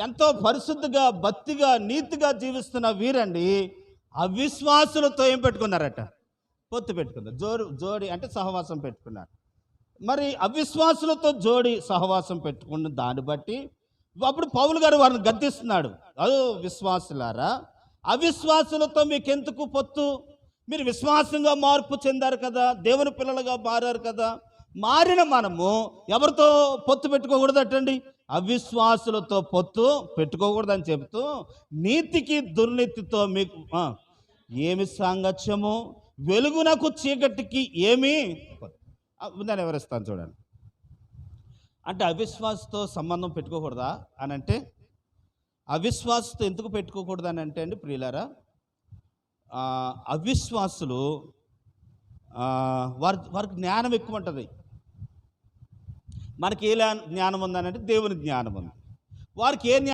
ఎంతో పరిశుద్ధిగా భక్తిగా నీతిగా జీవిస్తున్న వీరండి అవిశ్వాసులతో ఏం పెట్టుకున్నారట. పొత్తు పెట్టుకున్నారు. జోడు జోడి అంటే సహవాసం పెట్టుకున్నారు. మరి అవిశ్వాసులతో జోడి సహవాసం పెట్టుకున్న దాన్ని బట్టి అప్పుడు పౌలు గారు వారిని గద్దిస్తున్నాడు. అదో విశ్వాసులారా అవిశ్వాసులతో మీకెందుకు పొత్తు? మీరు విశ్వాసంగా మార్పు చెందారు కదా దేవుని పిల్లలుగా మారారు కదా మారిన మనము ఎవరితో పొత్తు పెట్టుకోకూడదటండి? అవిశ్వాసులతో పొత్తు పెట్టుకోకూడదని చెబుతూ నీతికి దుర్నీతితో మీకు ఏమి సాంగత్యము? వెలుగునకు చీకటికి ఏమి? దాన్ని వివరిస్తాను చూడండి. అంటే అవిశ్వాసతో సంబంధం పెట్టుకోకూడదా? అని అంటే అవిశ్వాసతో ఎందుకు పెట్టుకోకూడదు అని అంటే అండి ప్రియులారా అవిశ్వాసులు వారి వారికి జ్ఞానం ఎక్కువ ఉంటుంది. మనకి ఏ జ్ఞానం ఉందనంటే దేవుని జ్ఞానం ఉంది. వారికి ఏ జ్ఞానం